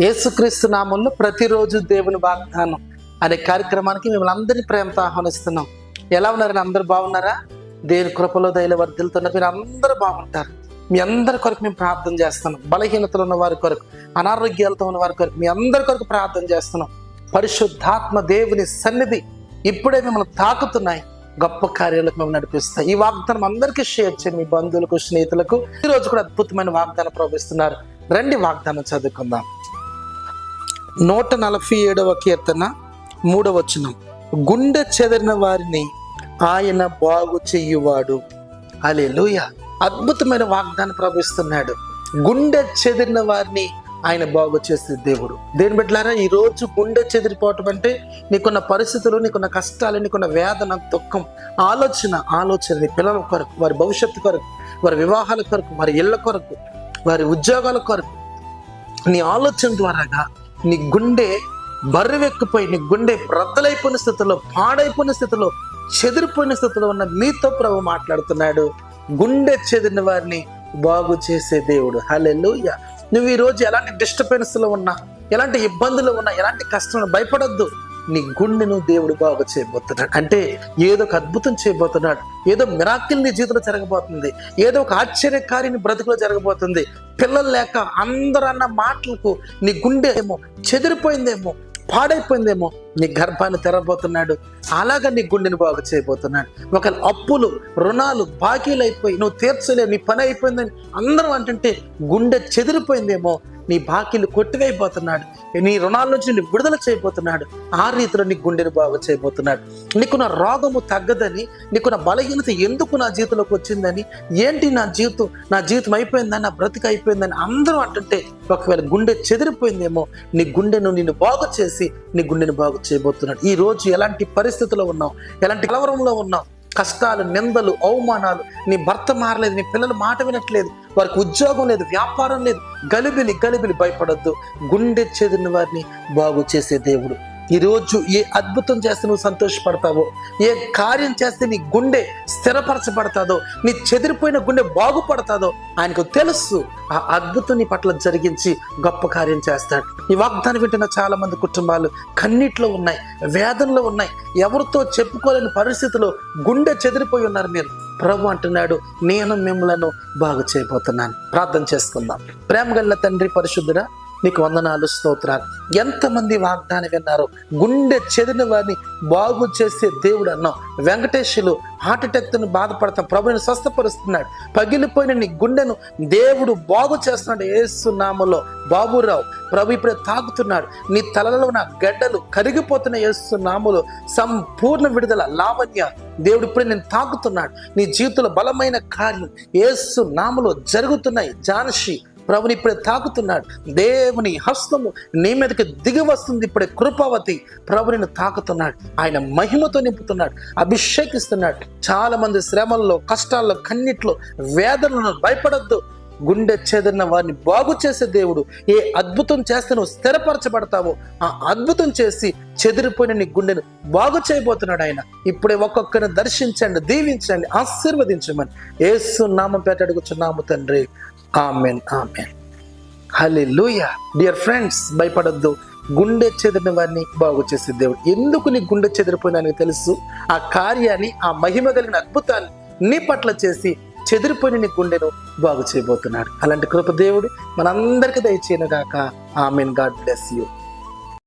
యేసుక్రీస్తు నామంలో ప్రతిరోజు దేవుని వాగ్దానం అనే కార్యక్రమానికి మిమ్మల్ని అందరినీ ప్రేమతో ఆహ్వానిస్తున్నాం. ఎలా ఉన్నారని అందరు బాగున్నారా? దేని కృపలో దయల వర్ధిల్తున్నారు మీరు అందరూ బాగుంటారు. మీ అందరి కొరకు మేము ప్రార్థన చేస్తున్నాం. బలహీనతలు ఉన్న వారి కొరకు అనారోగ్యాలతో ఉన్న వారి కొరకు మీ అందరి కొరకు ప్రార్థన చేస్తున్నాం. పరిశుద్ధాత్మ దేవుని సన్నిధి ఇప్పుడే మిమ్మల్ని తాకుతున్నాయి. గొప్ప కార్యాలకు మేము నడిపిస్తాయి. ఈ వాగ్దానం అందరికీ షేర్ చేయండి. మీ బంధువులకు స్నేహితులకు. ఈ రోజు కూడా అద్భుతమైన వాగ్దానం ప్రవహిస్తున్నారు. రండి వాగ్దానం చదువుకుందాం. నూట నలభై ఏడవ కీర్తన మూడవచనం గుండె చెదిరిన వారిని ఆయన బాగు చెయ్యువాడు అలే అద్భుతమైన వాగ్దానం ప్రవహిస్తున్నాడు. గుండె చెదిరిన వారిని ఆయన బాగు చేసే దేవుడు. దేని బిడ్డలారా ఈరోజు గుండె చెదిరిపోవటం అంటే నీకున్న పరిస్థితులు నీకున్న కష్టాలు నీకున్న వేదన దుఃఖం ఆలోచన ఆలోచన నీ పిల్లల కొరకు వారి భవిష్యత్తు కొరకు వారి వివాహాల కొరకు వారి ఇళ్ళ కొరకు వారి ఉద్యోగాల కొరకు నీ ఆలోచన ద్వారాగా నీ గుండె బర్రెవెక్కిపోయి నీ గుండె రద్దలైపోయిన స్థితిలో పాడైపోయిన స్థితిలో చెదిరిపోయిన స్థితిలో ఉన్న మీతో ప్రభు మాట్లాడుతున్నాడు. గుండె చెదిరిన వారిని బాగు చేసే దేవుడు. హల్లెలూయా. నువ్వు ఈ రోజు ఎలాంటి డిస్టర్బెన్స్లో ఉన్నా ఎలాంటి ఇబ్బందులు ఉన్నా ఎలాంటి కష్టం భయపడొద్దు. నీ గుండెను దేవుడు బాగు చేయబోతున్నాడు. అంటే ఏదో ఒక అద్భుతం చేయబోతున్నాడు. ఏదో మిరాకిల్ నీ జీవితంలో జరగబోతుంది. ఏదో ఒక ఆశ్చర్యకారిని బ్రతుకులో జరగబోతుంది. పిల్లలు లేక అందరూ అన్న మాటలకు నీ గుండె ఏమో చెదిరిపోయిందేమో పాడైపోయిందేమో నీ గర్భాన్ని తెరబోతున్నాడు. అలాగా నీ గుండెని బాగు చేయబోతున్నాడు. ఒక అప్పులు రుణాలు బాకీలు అయిపోయి నువ్వు తీర్చలేవు నీ పని అయిపోయిందని అందరం అంటుంటే గుండె చెదిరిపోయిందేమో నీ బాకీలు కొట్టివేయబోతున్నాడు నీ రుణాల నుంచి నీ విడుదల చేయబోతున్నాడు. ఆ రీతిలో నీ గుండెను బాగు చేయబోతున్నాడు. నీకున్న రోగము తగ్గదని నీకున్న బలహీనత ఎందుకు నా జీవితంలోకి వచ్చిందని ఏంటి నా జీవితం? నా జీవితం అయిపోయిందని నా బ్రతిక అయిపోయిందని అందరూ అంటుంటే ఒకవేళ గుండె చెదిరిపోయిందేమో నీ గుండెను నిన్ను బాగు చేసి నీ గుండెను బాగు చేయబోతున్నాడు. ఈ రోజు ఎలాంటి పరిస్థితిలో ఉన్నావు? ఎలాంటి కలవరంలో ఉన్నావు? కష్టాలు నిందలు అవమానాలు. నీ భర్త మారలేదు నీ పిల్లలు మాట వినట్లేదు వారికి ఉద్యోగం లేదు వ్యాపారం లేదు. గలిబిలి గలిబిలి భయపడొద్దు. గుండె చెదిరిన వారిని బాగు చేసే దేవుడు. ఈరోజు ఏ అద్భుతం చేస్తే నువ్వు సంతోషపడతావో ఏ కార్యం చేస్తే నీ గుండె స్థిరపరచబడతాదో నీ చెదిరిపోయిన గుండె బాగుపడతాదో ఆయనకు తెలుసు. ఆ అద్భుతం నీ పట్ల జరిగించి గొప్ప కార్యం చేస్తాడు. ఈ వాగ్దానం వింటున్న చాలా మంది కుటుంబాలు కన్నీటిలో ఉన్నాయి వేదనలో ఉన్నాయి. ఎవరితో చెప్పుకోలేని పరిస్థితిలో గుండె చెదిరిపోయి ఉన్నారు మీరు. ప్రభు అంటున్నాడు నేను మిమ్మలను బాగు చేయబోతున్నాను. ప్రార్థన చేసుకుందాం. ప్రేమ గల్ల తండ్రి పరిశుద్ధుడా నీకు వందనాలు స్తోత్రాలు. ఎంతమంది వాగ్దానం విన్నారు గుండె చెదిరిన వారిని బాగు చేసే దేవుడు అన్నాం వెంకటేశ్వరులు హార్ట్ అటాక్తో బాధపడతాం. ప్రభుని స్వస్థపరుస్తున్నాడు. పగిలిపోయిన నీ గుండెను దేవుడు బాగు చేస్తున్నాడు. ఏసునామలో బాబురావు ప్రభు ఇప్పుడే తాగుతున్నాడు. నీ తలలో ఉన్న గడ్డలు కరిగిపోతున్న ఏసునామలో సంపూర్ణ విడుదల లావణ్య దేవుడు ఇప్పుడే నేను తాకుతున్నాడు నీ జీవితంలో బలమైన కార్యం ఏసు నామలో జరుగుతున్నాయి. జానషి ప్రభుని ఇప్పుడే తాకుతున్నాడు. దేవుని హస్తము నీ మీదకి దిగి వస్తుంది ఇప్పుడే కృపావతి ప్రభుని తాకుతున్నాడు. ఆయన మహిమతో నింపుతున్నాడు అభిషేకిస్తున్నాడు. చాలా మంది శ్రమల్లో కష్టాల్లో కన్నిట్లో వేదనలను భయపడద్దు. గుండె చెదిరిన వారిని బాగు చేసే దేవుడు ఏ అద్భుతం చేస్తే నువ్వు స్థిరపరచబడతావో ఆ అద్భుతం చేసి చెదిరిపోయిన నీ గుండెను బాగు చేయబోతున్నాడు ఆయన. ఇప్పుడే ఒక్కొక్కరిని దర్శించండి దీవించండి ఆశీర్వదించమని ఏసు నామం పేట అడుగుచున్నాము తండ్రి. Amen amen. హలే లూయా డియర్ ఫ్రెండ్స్ భయపడొద్దు. గుండె చెదిరిన వారిని బాగు చేసే దేవుడు. ఎందుకు నీ గుండె చెదిరిపోయినా తెలుసు? ఆ కార్యాన్ని ఆ మహిమ కలిగిన అద్భుతాన్ని నీ పట్ల చేసి చెదిరిపోయిన నీ గుండెను బాగు చేయబోతున్నాడు. అలాంటి కృపదేవుడు మనందరికీ దయచేయను గాక ఆమెన్. God bless you.